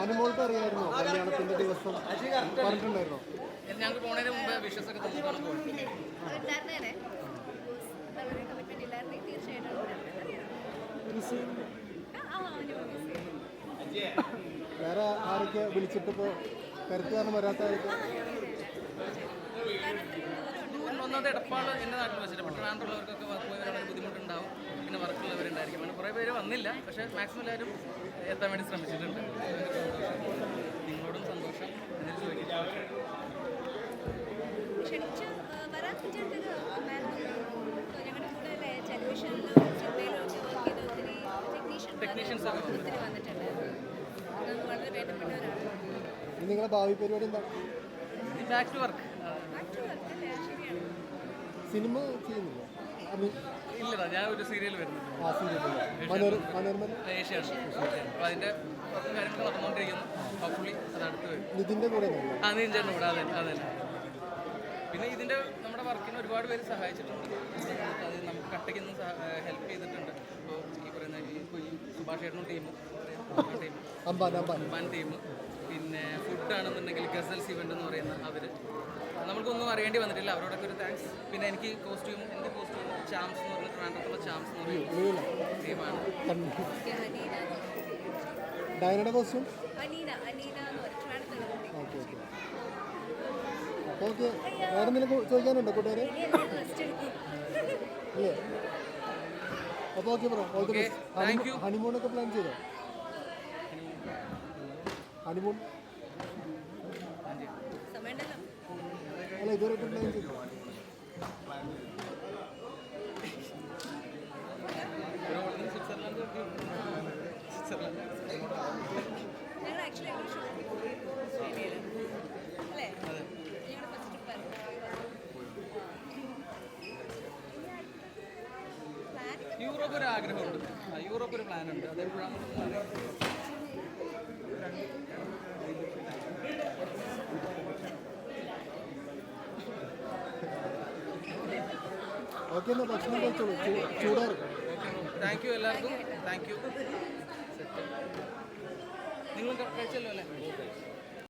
അനുമോൾക്ക് അറിയായിരുന്നോ കല്യാണത്തിന്റെ ദിവസം പറഞ്ഞിട്ടുണ്ടായിരുന്നോ. ഞങ്ങൾക്ക് പോണതിന് മുമ്പ് വിഷസ് ഒക്കെ. വേറെ ആരൊക്കെ വിളിച്ചിട്ടിപ്പോ കരുത്തുകാരണം വരാത്ത വരാത്തായിട്ട് കാരണം ഇടപ്പാട് എന്റെ നാട്ടിൽ വെച്ചിട്ട് പട്ടണാണ്ടുള്ളവർക്കൊക്കെ പോയി വരാൻ ബുദ്ധിമുട്ടുണ്ടാവും. പിന്നെ വർക്കുള്ളവരുണ്ടായിരിക്കും അങ്ങനെ കുറേ പേര് വന്നില്ല. പക്ഷേ മാക്സിമം എല്ലാവരും എത്താൻ വേണ്ടി ശ്രമിച്ചിട്ടുണ്ട്. നിങ്ങളോടും സന്തോഷം. വേണ്ടപ്പെട്ടവരാണ് ഇനി നിങ്ങളുടെ ഭാവി പരിപാടി എന്താ? ബാക്ക് ടു വർക്ക് സിനിമ ചെയ്യുന്നില്ല. ഇല്ലടാ ഞാൻ ഒരു സീരിയൽ വരുന്നുണ്ട്. ഏഷ്യാണ് അപ്പോൾ അതിന്റെ കുറച്ച് കാര്യങ്ങൾ നടന്നുകൊണ്ടിരിക്കുന്നു ഹോപ്പ്ഫുള്ളി അത് അടുത്ത് വരും. നിതിന്റെ കൂടെ ആ നീ ചേട്ടൻ കൂടെ. അതെ അതെ. പിന്നെ ഇതിന്റെ നമ്മുടെ വർക്കിന് ഒരുപാട് പേര് സഹായിച്ചിട്ടുണ്ട്. അത് നമുക്ക് കട്ടയ്ക്ക് നിന്ന് ഹെൽപ്പ് ചെയ്തിട്ടുണ്ട്. ഇപ്പോൾ ഈ പറയുന്ന ഈ സുഭാഷ് ചേട്ടനും ടീമും. ടീം അമ്പാൻ അമ്പാൻ ടീം പിന്നെ ഫുഡ് ആണെന്നുണ്ടെങ്കിൽ ഗസൽസ് ഇവന്റ് എന്ന് പറയുന്ന അവർ നമുക്കൊന്നും അറിയേണ്ടി വന്നിട്ടില്ല. അവരോടൊക്കെ ഒരു താങ്ക്സ് പിന്നെ എനിക്ക് കോസ്റ്റ്യൂം എന്റെ കോസ്റ്റ്യൂം ചാംസ് എന്ന് പറഞ്ഞ ട്രാൻഡത്തുള്ള ചാംസ് എന്ന് പറയുന്ന ടീമാണ്. ഡയനയുടെ കോസ്റ്റ്യൂം അനീന അനീന എന്ന് പറയും. ട്രിവാൻഡ്രത്തുള്ള കുട്ടി. Okay okay. ഓക്കെ വേറെ എന്തെങ്കിലും ചോദിക്കാനുണ്ടോ കൂട്ടുകാരെ. ഇല്ലേ അപ്പോൾ okay bro all the best honeymoon ഒക്കെ ഹണിമൂണൊക്കെ പ്ലാൻ ചെയ്തോ ഹണിമൂൺ അല്ല ഇതുവരെ പ്ലാൻ ചെയ്തോ ഞങ്ങൾ ആക്ച്വലി ഒരു ഷൂട്ടിംഗ് പോയി. ഓസ്ട്രേലിയയിൽ അല്ലേ? ഞങ്ങളുടെ ഫസ്റ്റ് ട്രിപ്പായിരുന്നു യൂറോപ്പ് ഒരു ആഗ്രഹമുണ്ട്. ആ, യൂറോപ്പ് ഒരു പ്ലാൻ ഉണ്ട് അത് എപ്പോഴാണ് ഓക്കെ എന്നാൽ ഭക്ഷണം കഴിച്ചോളൂ ചൂടാറ്. താങ്ക് യു എല്ലാവർക്കും. താങ്ക് യു നിങ്ങൾ കഴിച്ചല്ലോ അല്ലേ?